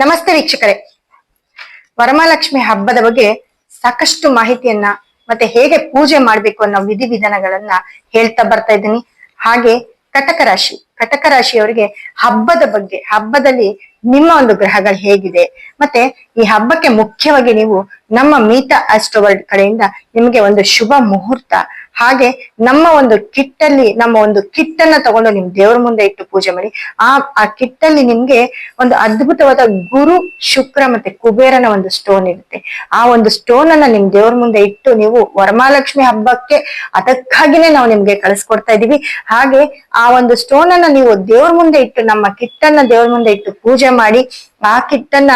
ನಮಸ್ತೆ ವೀಕ್ಷಕರೇ. ವರಮಹಾಲಕ್ಷ್ಮಿ ಹಬ್ಬದ ಬಗ್ಗೆ ಸಾಕಷ್ಟು ಮಾಹಿತಿಯನ್ನ ಮತ್ತೆ ಹೇಗೆ ಪೂಜೆ ಮಾಡ್ಬೇಕು ಅನ್ನೋ ವಿಧಿ ವಿಧಾನಗಳನ್ನ ಹೇಳ್ತಾ ಬರ್ತಾ ಇದ್ದೀನಿ. ಹಾಗೆ ಕಟಕ ರಾಶಿ, ಕಟಕ ರಾಶಿಯವರಿಗೆ ಹಬ್ಬದ ಬಗ್ಗೆ, ಹಬ್ಬದಲ್ಲಿ ನಿಮ್ಮ ಒಂದು ಗ್ರಹಗಳು ಹೇಗಿದೆ? ಮತ್ತೆ ಈ ಹಬ್ಬಕ್ಕೆ ಮುಖ್ಯವಾಗಿ ನೀವು ನಮ್ಮ ಮೀತಾ ಆಸ್ಟ್ರೋವರ್ಡ್ ಕಡೆಯಿಂದ ನಿಮಗೆ ಒಂದು ಶುಭ ಮುಹೂರ್ತ ಹಾಗೆ ನಮ್ಮ ಒಂದು ಕಿಟ್ಟಲ್ಲಿ, ನಮ್ಮ ಒಂದು ಕಿಟ್ಟನ್ನ ತಗೊಂಡು ನಿಮ್ ದೇವ್ರ ಮುಂದೆ ಇಟ್ಟು ಪೂಜೆ ಮಾಡಿ, ಆ ಆ ಕಿಟ್ಟಲ್ಲಿ ನಿಮ್ಗೆ ಒಂದು ಅದ್ಭುತವಾದ ಗುರು, ಶುಕ್ರ ಮತ್ತೆ ಕುಬೇರನ ಒಂದು ಸ್ಟೋನ್ ಇರುತ್ತೆ. ಆ ಒಂದು ಸ್ಟೋನ್ ಅನ್ನ ನಿಮ್ ದೇವ್ರ ಮುಂದೆ ಇಟ್ಟು ನೀವು ವರಮಾಲಕ್ಷ್ಮಿ ಹಬ್ಬಕ್ಕೆ ಅದಕ್ಕಾಗಿನೇ ನಾವು ನಿಮ್ಗೆ ಕಳಿಸ್ಕೊಡ್ತಾ ಇದೀವಿ. ಹಾಗೆ ಆ ಒಂದು ಸ್ಟೋನ್ ಅನ್ನ ನೀವು ದೇವ್ರ ಮುಂದೆ ಇಟ್ಟು, ನಮ್ಮ ಕಿಟ್ಟನ್ನ ದೇವ್ರ ಮುಂದೆ ಇಟ್ಟು ಪೂಜೆ ಮಾಡಿ ಆ ಕಿಟ್ ಅನ್ನ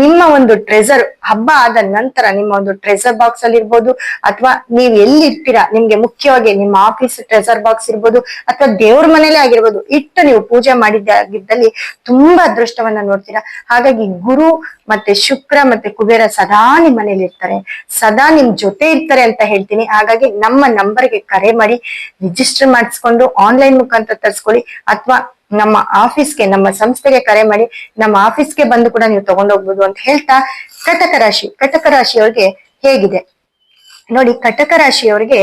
ನಿಮ್ಮ ಒಂದು ಟ್ರೆಸರ್ ಹಬ್ಬ ಆದ ನಂತರ ನಿಮ್ಮ ಒಂದು ಟ್ರೆಸರ್ ಬಾಕ್ಸ್ ಅಲ್ಲಿ ಇರ್ಬೋದು, ಅಥವಾ ನೀವ್ ಎಲ್ಲಿ ಇರ್ತೀರಾ ನಿಮ್ಗೆ ಮುಖ್ಯವಾಗಿ ನಿಮ್ಮ ಆಫೀಸ್ ಟ್ರೆಸರ್ ಬಾಕ್ಸ್ ಇರ್ಬೋದು, ಅಥವಾ ದೇವ್ರ ಮನೇಲೆ ಆಗಿರ್ಬೋದು, ಇಟ್ಟು ನೀವು ಪೂಜೆ ಮಾಡಿದ್ದಾಗಿದ್ದಲ್ಲಿ ತುಂಬಾ ಅದೃಷ್ಟವನ್ನ ನೋಡ್ತೀರಾ. ಹಾಗಾಗಿ ಗುರು ಮತ್ತೆ ಶುಕ್ರ ಮತ್ತೆ ಕುಬೇರ ಸದಾ ನಿಮ್ ಮನೇಲಿ ಇರ್ತಾರೆ, ಸದಾ ನಿಮ್ ಜೊತೆ ಇರ್ತಾರೆ ಅಂತ ಹೇಳ್ತೀನಿ. ಹಾಗಾಗಿ ನಮ್ಮ ನಂಬರ್ಗೆ ಕರೆ ಮಾಡಿ ರಿಜಿಸ್ಟರ್ ಮಾಡಿಸ್ಕೊಂಡು ಆನ್ಲೈನ್ ಮುಖಾಂತರ ತರಿಸ್ಕೊಳ್ಳಿ, ಅಥವಾ ನಮ್ಮ ಆಫೀಸ್ಗೆ, ನಮ್ಮ ಸಂಸ್ಥೆಗೆ ಕರೆ ಮಾಡಿ, ನಮ್ಮ ಆಫೀಸ್ಗೆ ಬಂದು ಕೂಡ ನೀವು ತಗೊಂಡೋಗ್ಬೋದು ಅಂತ ಹೇಳ್ತಾ ಕಟಕ ರಾಶಿ, ಕಟಕ ರಾಶಿಯವ್ರಿಗೆ ಹೇಗಿದೆ? ನೋಡಿ, ಕಟಕ ರಾಶಿಯವರಿಗೆ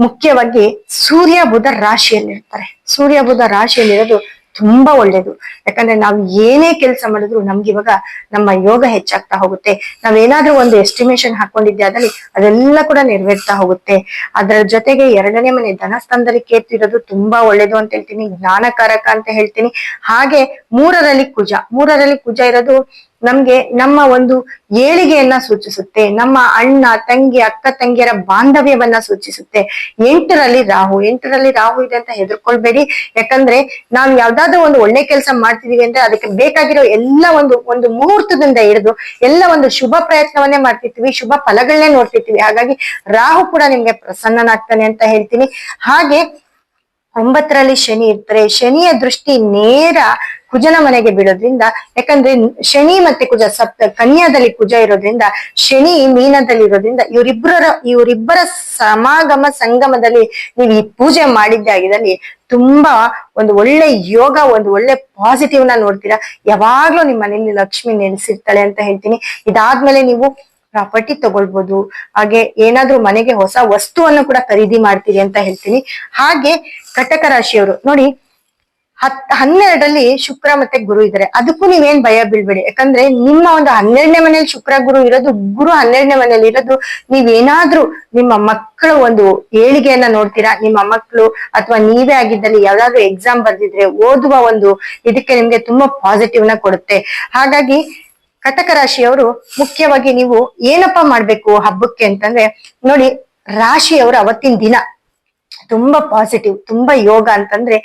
ಮುಖ್ಯವಾಗಿ ಸೂರ್ಯ, ಬುಧ ರಾಶಿಯಲ್ಲಿರ್ತಾರೆ. ಸೂರ್ಯ, ಬುಧ ರಾಶಿಯಲ್ಲಿರೋದು ತುಂಬಾ ಒಳ್ಳೇದು. ಯಾಕಂದ್ರೆ ನಾವು ಏನೇ ಕೆಲಸ ಮಾಡಿದ್ರು ನಮ್ಗೆ ಇವಾಗ ನಮ್ಮ ಯೋಗ ಹೆಚ್ಚಾಗ್ತಾ ಹೋಗುತ್ತೆ. ನಾವೇನಾದ್ರೂ ಒಂದು ಎಸ್ಟಿಮೇಶನ್ ಹಾಕೊಂಡಿದ್ದೆ ಅದ್ರಲ್ಲಿ ಅದೆಲ್ಲ ಕೂಡ ನೆರವೇರ್ತಾ ಹೋಗುತ್ತೆ. ಅದರ ಜೊತೆಗೆ ಎರಡನೇ ಮನೆ ಧನಸ್ಥಾನದಲ್ಲಿ ಕೇರ್ತಿರೋದು ತುಂಬಾ ಒಳ್ಳೇದು ಅಂತ ಹೇಳ್ತೀನಿ. ಜ್ಞಾನಕಾರಕ ಅಂತ ಹೇಳ್ತೀನಿ. ಹಾಗೆ ಮೂರರಲ್ಲಿ ಕುಜ. ಮೂರರಲ್ಲಿ ಕುಜ ಇರೋದು ನಮ್ಗೆ ನಮ್ಮ ಒಂದು ಏಳಿಗೆಯನ್ನ ಸೂಚಿಸುತ್ತೆ. ನಮ್ಮ ಅಣ್ಣ, ತಂಗಿ, ಅಕ್ಕ, ತಂಗಿಯರ ಬಾಂಧವ್ಯವನ್ನ ಸೂಚಿಸುತ್ತೆ. ಎಂಟರಲ್ಲಿ ರಾಹು. ಎಂಟರಲ್ಲಿ ರಾಹು ಇದೆ ಅಂತ ಹೆದರ್ಕೊಳ್ಬೇಡಿ. ಯಾಕಂದ್ರೆ ನಾವು ಯಾವ್ದಾದ್ರು ಒಂದು ಒಳ್ಳೆ ಕೆಲಸ ಮಾಡ್ತಿದೀವಿ ಅಂದ್ರೆ ಅದಕ್ಕೆ ಬೇಕಾಗಿರೋ ಎಲ್ಲ ಒಂದು ಒಂದು ಮುಹೂರ್ತದಿಂದ ಹಿಡಿದು ಎಲ್ಲ ಒಂದು ಶುಭ ಪ್ರಯತ್ನವನ್ನೇ ಮಾಡ್ತಿರ್ತೀವಿ, ಶುಭ ಫಲಗಳನ್ನೇ ನೋಡ್ತಿರ್ತೀವಿ. ಹಾಗಾಗಿ ರಾಹು ಕೂಡ ನಿಮ್ಗೆ ಪ್ರಸನ್ನನಾಗ್ತಾನೆ ಅಂತ ಹೇಳ್ತೀನಿ. ಹಾಗೆ ಒಂಬತ್ತರಲ್ಲಿ ಶನಿ ಇರ್ತಾರೆ ಶನಿಯ ದೃಷ್ಟಿ ನೇರ ಕುಜನ ಮನೆಗೆ ಬೀಳೋದ್ರಿಂದ, ಯಾಕಂದ್ರೆ ಶನಿ ಮತ್ತೆ ಕುಜ ಸಪ್ತ ಕನ್ಯಾದಲ್ಲಿ ಕುಜ ಇರೋದ್ರಿಂದ, ಶನಿ ಮೀನದಲ್ಲಿ ಇರೋದ್ರಿಂದ ಇವರಿಬ್ಬರ ಇವರಿಬ್ಬರ ಸಮಾಗಮ ಸಂಗಮದಲ್ಲಿ ನೀವು ಈ ಪೂಜೆ ಮಾಡಿದ್ದಾಗಿದ್ದಲ್ಲಿ ತುಂಬಾ ಒಂದು ಒಳ್ಳೆ ಯೋಗ, ಒಂದು ಒಳ್ಳೆ ಪಾಸಿಟಿವ್ನ ನೋಡ್ತೀರಾ. ಯಾವಾಗ್ಲೂ ನಿಮ್ಮ ಮನೆಯಲ್ಲಿ ಲಕ್ಷ್ಮಿ ನೆಲೆಸಿರ್ತಾಳೆ ಅಂತ ಹೇಳ್ತೀನಿ. ಇದಾದ್ಮೇಲೆ ನೀವು ಪ್ರಾಪರ್ಟಿ ತಗೊಳ್ಬಹುದು ಹಾಗೆ ಏನಾದ್ರೂ ಮನೆಗೆ ಹೊಸ ವಸ್ತುವನ್ನು ಕೂಡ ಖರೀದಿ ಮಾಡ್ತೀರಿ ಅಂತ ಹೇಳ್ತೀನಿ. ಹಾಗೆ ಕಟಕ ರಾಶಿಯವರು, ನೋಡಿ, ಹತ್, ಹನ್ನೆರಡರಲ್ಲಿ ಶುಕ್ರ ಮತ್ತೆ ಗುರು ಇದ್ದಾರೆ. ಅದಕ್ಕೂ ನೀವೇನ್ ಭಯ ಬೀಳ್ಬೇಡಿ. ಯಾಕಂದ್ರೆ ನಿಮ್ಮ ಒಂದು ಹನ್ನೆರಡನೇ ಮನೇಲಿ ಶುಕ್ರ ಗುರು ಇರೋದು, ಗುರು ಹನ್ನೆರಡನೇ ಮನೇಲಿ ಇರೋದು, ನೀವೇನಾದ್ರೂ ನಿಮ್ಮ ಮಕ್ಕಳು ಒಂದು ಏಳಿಗೆಯನ್ನ ನೋಡ್ತೀರಾ? ನಿಮ್ಮ ಮಕ್ಕಳು ಅಥವಾ ನೀವೇ ಆಗಿದ್ದಲ್ಲಿ ಯಾವ್ದಾದ್ರು ಎಕ್ಸಾಮ್ ಬರ್ದಿದ್ರೆ ಓದುವ ಒಂದು ಇದಕ್ಕೆ ನಿಮ್ಗೆ ತುಂಬಾ ಪಾಸಿಟಿವ್ನ ಕೊಡುತ್ತೆ. ಹಾಗಾಗಿ ಕಟಕ ರಾಶಿಯವರು ಮುಖ್ಯವಾಗಿ ನೀವು ಏನಪ್ಪ ಮಾಡ್ಬೇಕು ಹಬ್ಬಕ್ಕೆ ಅಂತಂದ್ರೆ, ನೋಡಿ ರಾಶಿಯವರು ಅವತ್ತಿನ ದಿನ ತುಂಬಾ ಪಾಸಿಟಿವ್ ತುಂಬಾ ಯೋಗ ಅಂತಂದ್ರೆ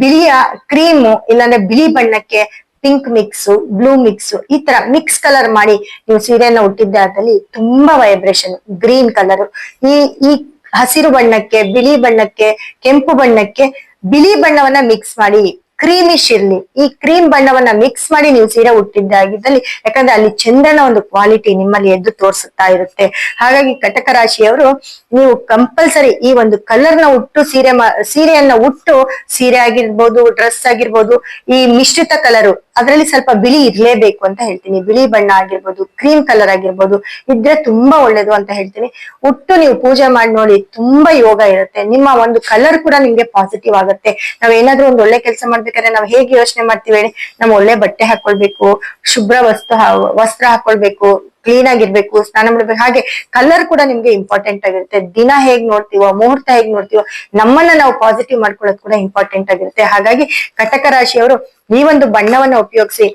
ಬಿಳಿಯ ಕ್ರೀಮು ಇಲ್ಲಾಂದ್ರೆ ಬಿಳಿ ಬಣ್ಣಕ್ಕೆ ಪಿಂಕ್ ಮಿಕ್ಸ್ ಬ್ಲೂ ಮಿಕ್ಸ್ ಈ ತರ ಮಿಕ್ಸ್ ಕಲರ್ ಮಾಡಿ ನೀವು ಸೀರೆಯನ್ನ ಉಟ್ಟಿದ್ದೆ ಅದಲ್ಲಿ ತುಂಬಾ ವೈಬ್ರೇಷನ್ ಗ್ರೀನ್ ಕಲರ್ ಈ ಈ ಹಸಿರು ಬಣ್ಣಕ್ಕೆ, ಬಿಳಿ ಬಣ್ಣಕ್ಕೆ, ಕೆಂಪು ಬಣ್ಣಕ್ಕೆ ಬಿಳಿ ಬಣ್ಣವನ್ನ ಮಿಕ್ಸ್ ಮಾಡಿ ಕ್ರೀಮಿಶ್ ಇರ್ಲಿ ಈ ಕ್ರೀಮ್ ಬಣ್ಣವನ್ನ ಮಿಕ್ಸ್ ಮಾಡಿ ನೀವು ಸೀರೆ ಉಟ್ಟಿದ್ದಾಗಿದ್ದಲ್ಲಿ ಯಾಕಂದ್ರೆ ಅಲ್ಲಿ ಚಂದನ ಒಂದು ಕ್ವಾಲಿಟಿ ನಿಮ್ಮಲ್ಲಿ ಎದ್ದು ತೋರಿಸುತ್ತಾ ಇರುತ್ತೆ. ಹಾಗಾಗಿ ಕಟಕ ರಾಶಿಯವರು, ನೀವು ಕಂಪಲ್ಸರಿ ಈ ಒಂದು ಕಲರ್ನ ಉಟ್ಟು ಸೀರೆ ಸೀರೆಯನ್ನ ಉಟ್ಟು ಸೀರೆ ಆಗಿರ್ಬೋದು ಡ್ರೆಸ್ ಆಗಿರ್ಬೋದು, ಈ ಮಿಶ್ರಿತ ಕಲರು ಅದರಲ್ಲಿ ಸ್ವಲ್ಪ ಬಿಳಿ ಇರ್ಲೇಬೇಕು ಅಂತ ಹೇಳ್ತೀನಿ. ಬಿಳಿ ಬಣ್ಣ ಆಗಿರ್ಬೋದು, ಕ್ರೀಮ್ ಕಲರ್ ಆಗಿರ್ಬೋದು, ಇದ್ರೆ ತುಂಬಾ ಒಳ್ಳೇದು ಅಂತ ಹೇಳ್ತೀನಿ. ಒಟ್ಟು ನೀವು ಪೂಜೆ ಮಾಡಿ ನೋಡಿ, ತುಂಬಾ ಯೋಗ ಇರುತ್ತೆ. ನಿಮ್ಮ ಒಂದು ಕಲರ್ ಕೂಡ ನಿಮ್ಗೆ ಪಾಸಿಟಿವ್ ಆಗುತ್ತೆ. ನಾವ್ ಏನಾದ್ರೂ ಒಂದು ಒಳ್ಳೆ ಕೆಲಸ ಮಾಡ್ಬೇಕಾದ್ರೆ ನಾವ್ ಹೇಗೆ ಯೋಚನೆ ಮಾಡ್ತೀವಿ ಹೇಳಿ ನಾವು ಒಳ್ಳೆ ಬಟ್ಟೆ ಹಾಕೊಳ್ಬೇಕು, ಶುಭ್ರ ವಸ್ತು ವಸ್ತ್ರ ಹಾಕೊಳ್ಬೇಕು ಕ್ಲೀನ್ ಆಗಿರ್ಬೇಕು, ಸ್ನಾನ ಮಾಡ್ಬೇಕು. ಹಾಗೆ ಕಲರ್ ಕೂಡ ನಿಮ್ಗೆ ಇಂಪಾರ್ಟೆಂಟ್ ಆಗಿರುತ್ತೆ. ದಿನ ಹೇಗ್ ನೋಡ್ತೀವೋ, ಮುಹೂರ್ತ ಹೇಗ್ ನೋಡ್ತೀವೋ, ನಮ್ಮನ್ನ ನಾವು ಪಾಸಿಟಿವ್ ಮಾಡ್ಕೊಳ್ಳೋದು ಕೂಡ ಇಂಪಾರ್ಟೆಂಟ್ ಆಗಿರುತ್ತೆ. ಹಾಗಾಗಿ ಕಟಕ ರಾಶಿಯವರು ಈ ಒಂದು ಬಣ್ಣವನ್ನ ಉಪಯೋಗಿಸಿ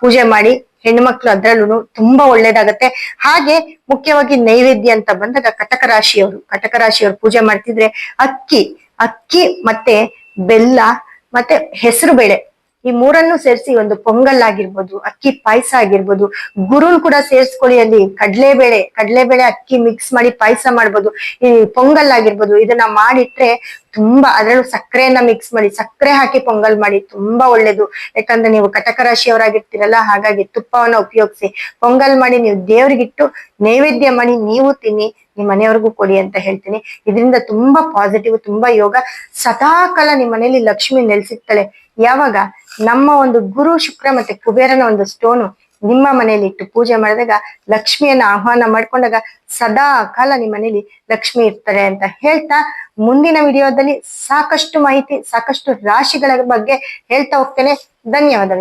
ಪೂಜೆ ಮಾಡಿ ಹೆಣ್ಮಕ್ಳು ಅದ್ರಲ್ಲೂ ತುಂಬಾ ಒಳ್ಳೇದಾಗತ್ತೆ. ಹಾಗೆ ಮುಖ್ಯವಾಗಿ ನೈವೇದ್ಯ ಅಂತ ಬಂದಾಗ ಕಟಕ ರಾಶಿಯವರು ಕಟಕ ರಾಶಿಯವರು ಪೂಜೆ ಮಾಡ್ತಿದ್ರೆ ಅಕ್ಕಿ ಅಕ್ಕಿ ಮತ್ತೆ ಬೆಲ್ಲ ಮತ್ತೆ ಹೆಸರು ಬೇಳೆ. ಈ ಮೂರನ್ನು ಸೇರಿಸಿ ಒಂದು ಪೊಂಗಲ್ ಆಗಿರ್ಬೋದು, ಅಕ್ಕಿ ಪಾಯಸ ಆಗಿರ್ಬೋದು, ಗುರುನ್ ಕೂಡ ಸೇರಿಸ್ಕೊಳ್ಳಿ ಅಲ್ಲಿ, ಕಡಲೆಬೇಳೆ, ಕಡ್ಲೆಬೇಳೆ ಅಕ್ಕಿ ಮಿಕ್ಸ್ ಮಾಡಿ ಪಾಯಸ ಮಾಡ್ಬೋದು, ಈ ಪೊಂಗಲ್ ಆಗಿರ್ಬೋದು, ಇದನ್ನ ಮಾಡಿಟ್ರೆ ತುಂಬಾ ಅದರಲ್ಲೂ ಸಕ್ಕರೆಯನ್ನ ಮಿಕ್ಸ್ ಮಾಡಿ, ಸಕ್ಕರೆ ಹಾಕಿ ಪೊಂಗಲ್ ಮಾಡಿ ತುಂಬಾ ಒಳ್ಳೇದು. ಯಾಕಂದ್ರೆ ನೀವು ಕಟಕ ರಾಶಿಯವರಾಗಿರ್ತೀರಲ್ಲ, ಹಾಗಾಗಿ ತುಪ್ಪವನ್ನ ಉಪಯೋಗಿಸಿ. ಪೊಂಗಲ್ ಮಾಡಿ ನೀವು ದೇವ್ರಿಗಿಟ್ಟು ನೈವೇದ್ಯ ಮಾಡಿ ನೀವು ತಿನ್ನಿ ನಿಮ್ಮ ಮನೆಯವ್ರಿಗೂ ಕೊಡಿ ಅಂತ ಹೇಳ್ತೀನಿ. ಇದರಿಂದ ತುಂಬಾ ಪಾಸಿಟಿವ್ ತುಂಬಾ ಯೋಗ. ಸದಾಕಾಲ ನಿಮ್ಮ ಮನೆಯಲ್ಲಿ ಲಕ್ಷ್ಮಿ ನೆಲೆಸಿರ್ತಾಳೆ. ಯಾವಾಗ? ನಮ್ಮ ಒಂದು ಗುರು ಶುಕ್ರ ಮತ್ತೆ ಕುಬೇರನ ಒಂದು ಸ್ಟೋನು ನಿಮ್ಮ ಮನೆಯಲ್ಲಿ ಇಟ್ಟು ಪೂಜೆ ಮಾಡಿದಾಗ ಲಕ್ಷ್ಮಿಯನ್ನ ಆಹ್ವಾನ ಮಾಡ್ಕೊಂಡಾಗ ಸದಾ ಕಾಲ ನಿಮ್ಮ ಮನೆಯಲ್ಲಿ ಲಕ್ಷ್ಮಿ ಇರ್ತಾರೆ ಅಂತ ಹೇಳ್ತಾ ಮುಂದಿನ ವಿಡಿಯೋದಲ್ಲಿ ಸಾಕಷ್ಟು ಮಾಹಿತಿ, ಸಾಕಷ್ಟು ರಾಶಿಗಳ ಬಗ್ಗೆ ಹೇಳ್ತಾ ಹೋಗ್ತೇನೆ. ಧನ್ಯವಾದಗಳು.